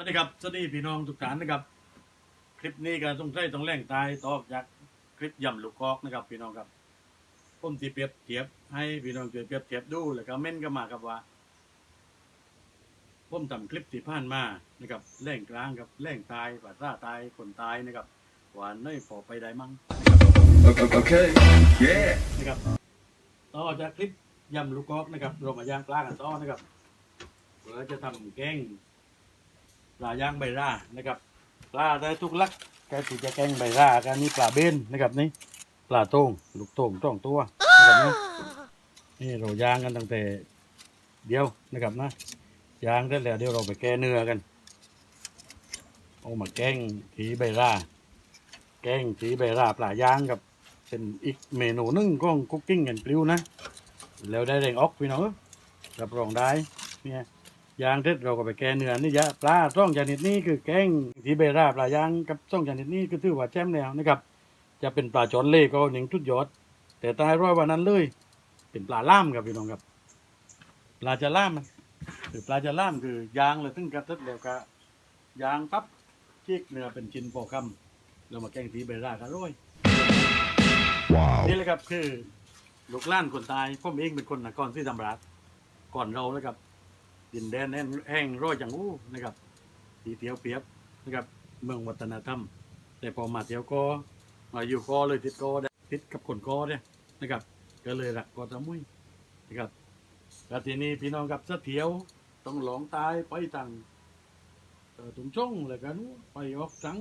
วัสดีครับสวัสดีพี่น้องทุกท่านนะครับ คลิปนี้ก็ต้องใช้ต้องแรงตายต่อจากคลิปย่ำลูกกอกนะครับ พี่น้องครับผมที่เปรียบเทียบ ให้พี่น้องช่วยเปรียบเทียบดูแล้วก็เม่นก็มากับว่าผมทำคลิปที่ผ่านมานะครับแรงกลางกับแรงตายปัสราตายคนตายนะครับว่าน้อยพอไปได้มั้ง Okay. Yeah. นะครับต่อจากคลิปยำลูกกอกนะครับเรามาย่างปลากันต่อนะครับเราจะทำแกง ปลาย่างใบร่านะครับปลาได้ทุกลักแกที่จะแกงใบร่ากันนี่ปลาเบนนะครับนี่ปลาโต้งลูกโต้งต้องตัวนะครับนะนี่เราย่างกันตั้งแต่เดียวนะครับนะย่างได้แล้วเดี๋ยวเราไปแก้เนื้อกันเอามาแกงถีใบร่าแกงถีใบร่าปลาย่างกับเป็นอีกเมนูนึ่งของคุกกิ้งแอนด์กลิวนะ แล้วได้แรงออกพี่น้องรับรองได้เนี่ย ยางเท็ดเราก็ไปแกงเนื้อนี่ยะปลาซ่องชนิดนี้คือแกงที่เบราปลายางกับซ่องชนิดนี้ก็ถือว่าแจ่มแล้วนะครับ จะเป็นปลาจอนเล่ก็หนึ่งทุดยอด แต่ตายร้อยวันนั้นเลย เป็นปลาล่ามครับพี่น้องครับ ปลาจะล่ามคือปลาจะล่ามคือยางเลยตึ้งกระทึดแล้วก็ยางปั๊บชีกเนื้อเป็นชิ้นพอคำเรามาแกงทีเบรากันร้อย Wow. นี่แหละครับคือลูกหล้านคนตายผมเองเป็นคนนครศรีธรรมราชก่อนเราเลยครับ ดินแดนแน่นแห้งร้อยจังอู้นะครับทีเตียวเปียบนะครับ เมืองวัฒนธรรม แต่พอมาเทียวก็มาอยู่กอเลยติดกอได้ติดกับคนกอเนี่ยนะครับ ก็เลยรักกอตะมุยนะครับแล้วทีนี้พี่น้องกับเสเถียวต้องหลงตายไปตังถุงช่องเลยกันไปออกสัง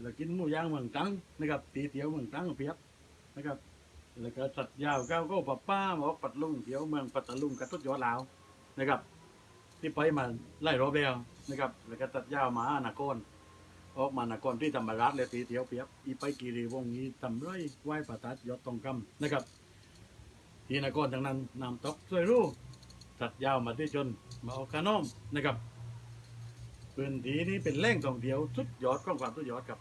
แล้วกินหมูย่างเมืองตังนะครับตีเตี๋ยวเมืองตังเพียบนะครับ แล้วก็สัตว์ยาวก้าวก็ป้าป้ามาออกปัดลุงเตี๋ยวเมืองปัตตลุงกระตุ้ยอดลาวนะครับ ที่ไปมาไล่รอบแล้วนะครับแล้วก็ตัดยาวมาอนาโกนออกมานาโกนที่ธรรมรัฐเลยตีเตี๋ยวเปียบอีไปกีรีวงนี้ทำไรไหว้ประทัดยอดทองคำนะครับที่นาโกนทางนั้นนำตกช่วยรู้ตัดยาวมาที่จนมาออกคานอมนะครับพื้นที่นี้เป็นแหล่งท่องเที่ยวสุดยอดของความสุดยอดครับ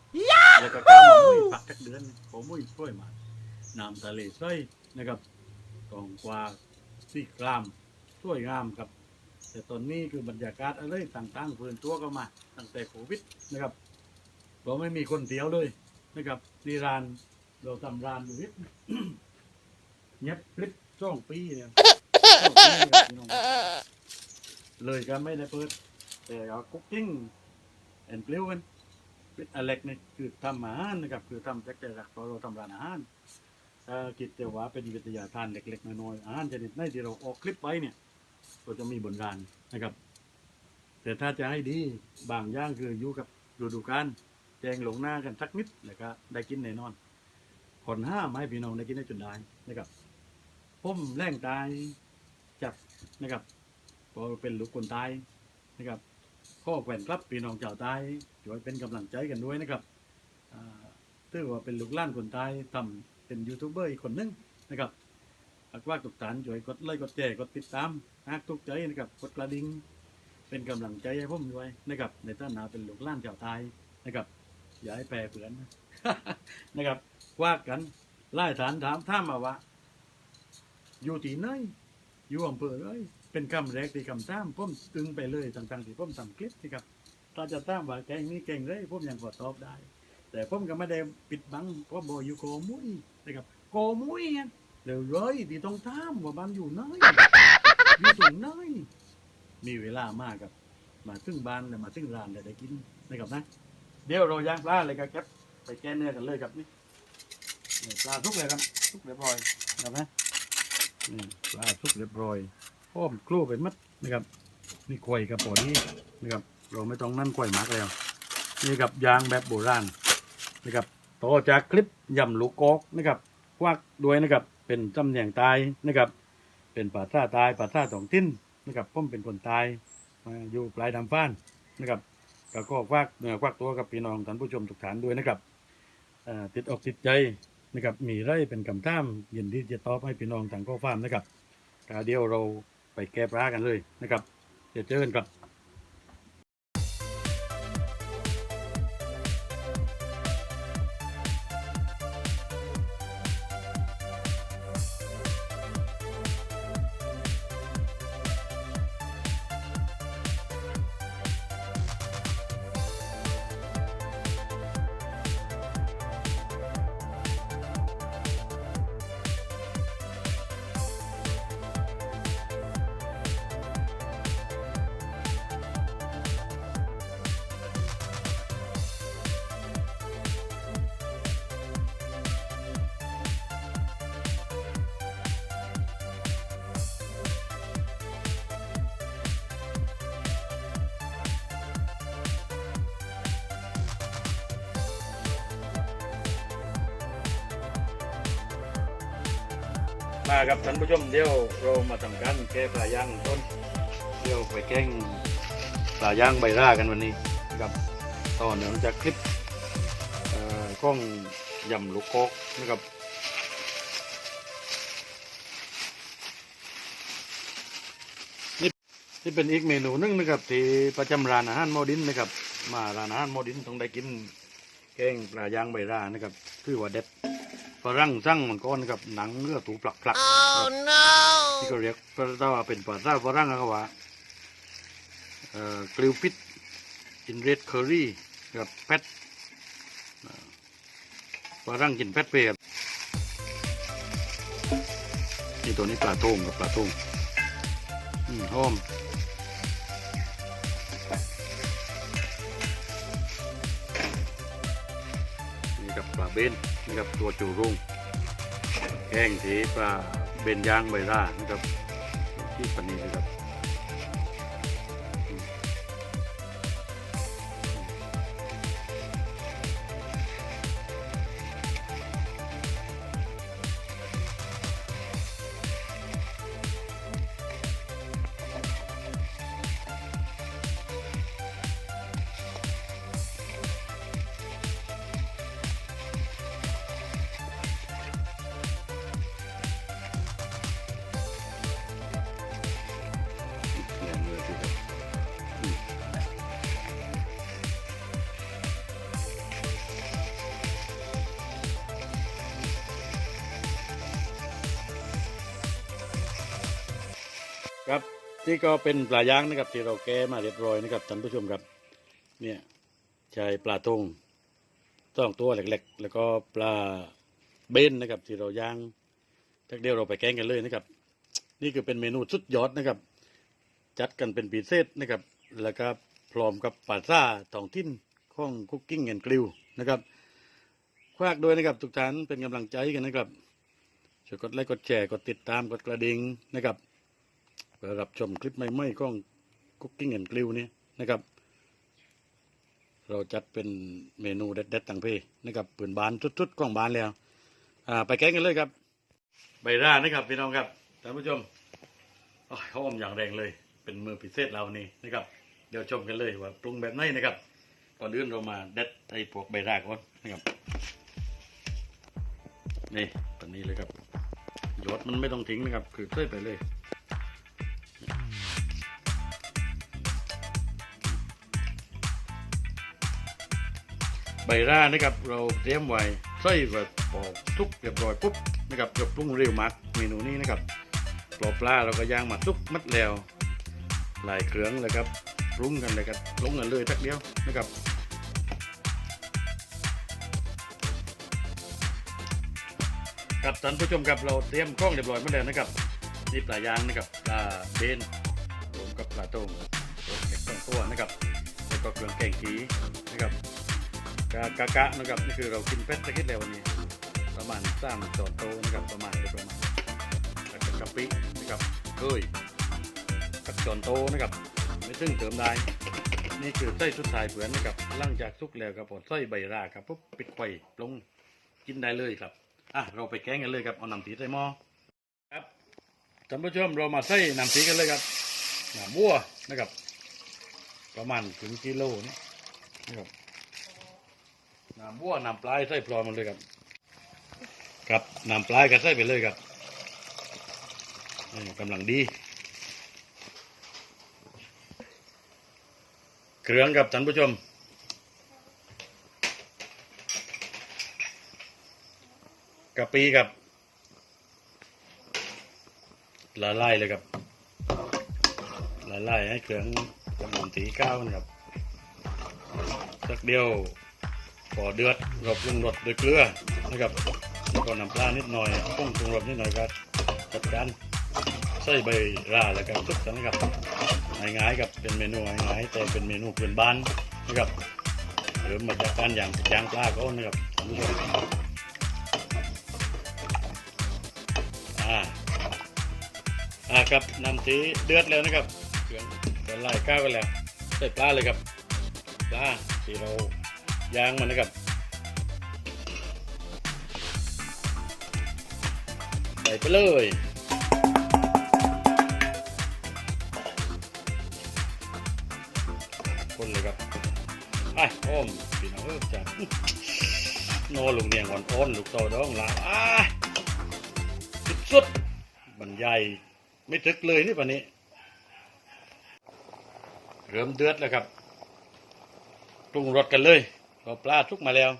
แล้วก็ก้าวมามุ้ยปักจักเดือนผมมุ้ยช่วยมาน้ำทะเลใสนะครับตองกวาสีครามสวยงามครับ แต่ตอนนี้คือบรรยากาศอะไรต่างๆพื้นตัวก็มา ตั้งแต่โควิดนะครับเราไม่มีคนเที่ยวเลยนะครับนี่ร้านเราทำร้านอยู่นิดเงียบลิปช่องปีเนี่ยเลยก็ไม่ได้เปิด แต่เอาคุกกิ้งแอนด์กลิวกันเป็นอเล็กนี่คือทำอาหารนะครับ คือทำแจากใจรักเพราะเราทำร้านอาหารถ้าคิดแต่ว่าเป็นวิทยาทานเล็กๆน้อยๆอาหารชนิดไหนที่เราออกคลิปไว้เนี่ย ก็จะมีบนรานนะครับ แต่ถ้าจะให้ดีบางอย่างคืออยู่กับฤดูกาลแจงหลงหน้ากันสักนิดแล้วก็ได้กินแน่นอนผลห้าไม้พี่น้องได้กินได้จนได้นะครับผมแรงตายจับนะครับพอเป็นลูกคนตายนะครับข้อแขวนครับพี่น้องชาวใต้ช่วยเป็นกำลังใจกันด้วยนะครับอ่าถือว่าเป็นลูกล้านคนใต้ทำเป็นยูทูบเบอร์อีกคนนึงนะครับากว่าทุกท่านช่วยกดไลค์กดแชร์กดติดตามหากทุกใจนะครับกดกระดิ่งเป็นกำลังใจให้ผมด้วยนะครับ ในฐานะเป็นลูกล้านชาวใต้นะครับอย่าให้แปรเผือนนะนะครับว่ากันไล่ฐานถามท่ามมาว่าอยู่ที่ไหนอยู่อำเภอเลยเป็นคำแรกที่คำตามผมตึงไปเลยต่างๆที่ผมทำคลิปสิครับถ้าจะตามว่าแกงนี้เก่งเลยผมยังพอตอบได้ แต่ผมก็ไม่ได้ปิดบังเพราะบอกอยู่โกมุ้ยนะครับโกมุ้ยไง เดี๋ยวเลยที่ต้องตามว่าบ้านอยู่ไหนอยู่ตรงไหนมีเวลามากครับ มาถึงบ้านแล้วมาถึงร้านแล้วได้กินนะครับนะเดี๋ยวเราย่างปลาเลยครับแก๊ปไปแก้เนื้อกันเลยครับนี่ปลาทุกเลยครับทุกเรียบร้อยนะครับนะนี่ปลาทุกเรียบร้อยพร้อมครู่ไปมัดนะครับ นี่กล้วยกับปอนี้นะครับ เราไม่ต้องนั่นกล้วยหมักแล้วนี่กับยางแบบโบราณนะครับต่อจากคลิปยำลูกกอกนะครับควักด้วยนะครับ เป็นจำเนียงตายนะครับ เป็นป่าท่าตายป่าท่าสองทิ้นนะครับผมเป็นคนตายมาอยู่ปลายดำฟ้านนะครับก็ก็ควักเนื้อควักตัวกับพี่น้องท่านผู้ชมทุกท่านด้วยนะครับติดอกติดใจนะครับมีไรเป็นคำถามยินดีจะตอบให้พี่น้องทางข้อความนะครับกาเดียวเราไปแก้ปลากันเลยนะครับเดี๋ยวเจอกันครับ มาครับท่านผู้ชมเดี๋ยวเรามาทำการแก้ปลาย่างต้นเดี๋ยวไปแก้งปลาย่างใบรากันวันนี้นะครับตอนเนื่องจากคลิปเอ่อกล้องยำลูกโคกนะครับนี่นี่เป็นอีกเมนูนึงนะครับ ที่ประจำร้านอาหารโมดินนะครับ มาร้านอาหารโมดินต้องได้กินแกงปลาย่างใบรานะครับ คือว่าเด็ด ฝรั่งสั่งมันก้อนกับหนังเลือดถูปลักพลัก Oh no! ที่เขาเรียกถ้าว่าเป็นภาษาฝรั่งเขาว่าเอ่อกลิวพิษกินเรดเคอรี่กับแพทฝรั่งกินแพทเปียนี่ตัวนี้ปลาโต้งกับปลาโต้งอืมหอม กับปลาเบนนะครับตัวจูรุ่งแกงสีปลาเบนย่างใบร่านะครับที่ปนีนะครับ ครับที่ก็เป็นปลาย่างนะครับที่เราแก้มาเรียบร้อยนะครับท่านผู้ชมครับ เนี่ยใช้ปลาตงต้องตัวเล็กๆ แล้วก็ปลาเบนนะครับ ที่เราย่างทักเดียวเราไปแกงกันเลยนะครับ นี่คือเป็นเมนูสุดยอดนะครับ จัดกันเป็นพิเศษนะครับ แล้วก็พร้อมกับปาซ่าทองถิ่นข้องคุกกิ้งแอนกริวนะครับควักด้วยนะครับทุกท่านเป็นกำลังใจกันนะครับช่วยกดไลค์กดแชร์กดติดตามกดกระดิ่งนะครับ เพื่อรับชมคลิปใหม่ๆของคุกกิ้งแอนกริวนี่นะครับ เราจัดเป็นเมนูเด็ดๆต่างเพนะครับปืนบานทุดๆกล้องบานแล้วอ่าไปแกงกันเลยครับ ใบร่านะครับพี่น้องครับท่านผู้ชมโอ้ยเขาอมอย่างแรงเลย เป็นมือพิเศษเรานี่นะครับ เดี๋ยวชมกันเลยว่าปรุงแบบไหนนะครับก่อนอื่นเรามาเด็ดไอ้พวกใบรากก่อนนะครับนี่ตอนนี้เลยครับยอดมันไม่ต้องทิ้งนะครับ คือเต้ยไปเลย ใบร่านะครับเราเตรียมไว้ใส่แบบปอกทุกเรียบร้อยปุ๊บนะครับจะปรุงเร็วมากเมนูนี้นะครับปลาปลาเราก็ย่างมาทุกมัดแล้วหลายเครื่องเลยครับปรุงกันเลยครับลงกันเลยแป๊บเดียวนะครับกับท่านผู้ชมครับเราเตรียมกล้องเรียบร้อยหมาแล้วนะครับนี่ปลาย่างนะครับปลาเบนรวมกับปลาโต้งตัวเล็กสองตัวนะครับแล้วก็เครื่องแกงกีนะครับ กะกะนะครับนี่คือเรากินเป็ดตะกี้แล้ววันนี้ ประมาณสามจอนโตนะครับประมาณประมาณแล้วก็กะปินะครับเคยกับจอนโตนะครับไม่ซึ่งเติมได้ นี่คือไส้สุดท้ายเผือนนะครับหลังจากสุกแล้วครับผมไส้ใบราครับปุ๊บปิดไฟลงกินได้เลยครับอะเราไปแกงกันเลยครับเอาน้ำสีใส่หม้อครับท่านผู้ชมเรามาใส่น้ำสีกันเลยครับหน้ำบัวนะครับ ประมาณถึงกิโลนี่นะครับ น้ำบัวน้ำปลายใส่พร้อมหมันเลยครับครับน้ำปลายก็ใส่ไปเลยครับกำลังดี เครื่องกับท่านผู้ชม กะปิครับละลายเลยครับละลายให้เครื่องกำลังตีก้าวนะครับสักเดียว พอเดือดเราปรุงรสด้วยเกลือนะครับแล้วก็น้ำปลานิดหน่อยปรุงปรุงรสนิดหน่อยครับจัดการใส่ใบราแล้วก็ทุกสันครับง่ายๆครับเป็นเมนูง่ายๆแต่เป็นเมนูเพื่อนบ้านนะครับหรือมาจากการอย่างยางปลาก็นะครับท่านผู้ชมอ่าอ่าครับน้ำสีเดือดแล้วนะครับเครื่องละลายก้าวกันแล้วใส่ปลาเลยครับปลาที่เรา ยางมันนะครับใส่ไปเลยคนเลยครับไอ้อ้อมพี่น้องเออจ้ะโนลงเนียงอ่อนอ้อนลูกโตร้องลาอ้าสุดๆบรรยายไม่ถึกเลยนี่ปะนี้ เริ่มเดือดแล้วครับปรุงรสกันเลย ก็ปลาทุกมาแล้ว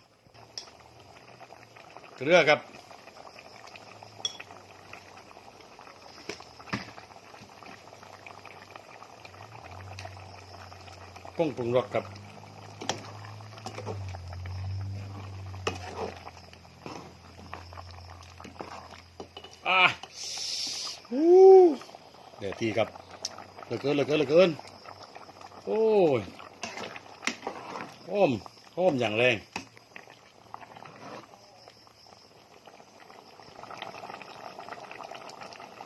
เกลือครับ กุ้งปรุงรสครับอ่าอู้เดี๋ยวทีครับเหลือเกินเหลือเกินเหลือเกิน โอ้ยอ้ม ท่วมอย่างแรง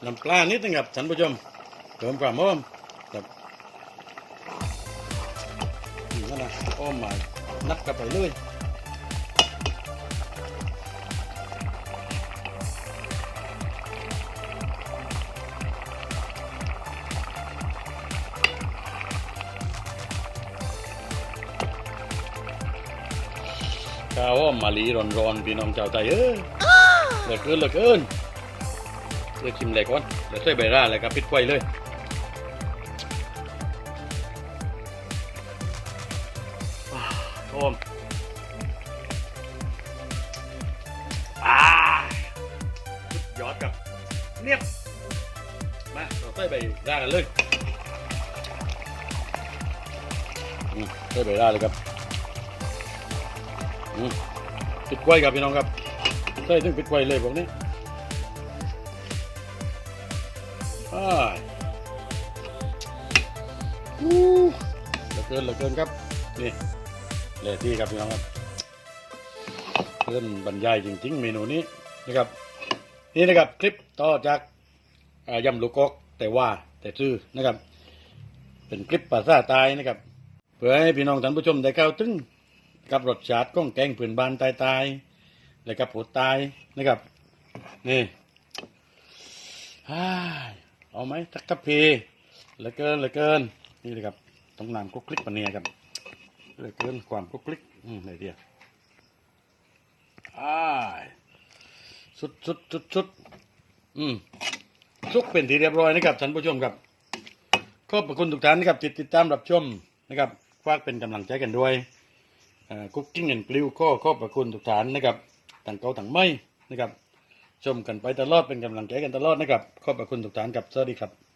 น้ำปลานิดนึงครับท่านผู้ชมเติมความหอมครับนี่ก็นะอ้อมมานับกันไปเลย ข้าวอ้อมมาลีร้อนๆพี่น้องชาวไทยเอ้ยเหลือเกินเหลือเกินเลือกชิมเลยก่อนเดี๋ยวใส่ใบร่าเลยครับปิดไฟเลยอ่าโอมอ่าสุดยอดครับเนียบมาเราใส่ใบร่ากันเลยอืมใส่ใบร่าเลยครับ ปิดไฟครับพี่น้องครับใส่ถึงปิดไฟเลยพวกนี้อ่าเหลือเกินเหลือเกินครับ นี่เลที่ครับพี่น้องครับเพื่อนบรรยายจริง ๆ เมนูนี้นะครับ นี่นะครับคลิปต่อจากยำลูกกอกแต่ว่าแต่ซื่อนะครับ เป็นคลิปภาษาใตายนะครับ เพื่อให้พี่น้องท่านผู้ชมได้เข้าถึง กับรสชาติของแกงผืนบานตายตายและกับผดตายนะครับ นี่ฮ่าเอาไหมทักกะพีเหลือเกินเหลือเกิน นี่เลยครับต้องนำกุ๊กคลิกปะเนี่ยครับเหลือเกินความกุ๊กคลิกอืมไหนเดียวอ่าสุดสุดสุดสุดอืมสุกเป็นที่เรียบร้อยนะครับท่านผู้ชมครับขอบคุณทุกท่านนะครับติดติดตามรับชมนะครับฝากเป็นกำลังใจกันด้วย คุกกิ้งแอนกลิวก็ขอบพระคุณทุกท่านนะครับต่างเก่าต่างไม่นะครับ ชมกันไปตลอดเป็นกำลังใจกันตลอดนะครับ ขอบพระคุณทุกท่านครับสวัสดีครับ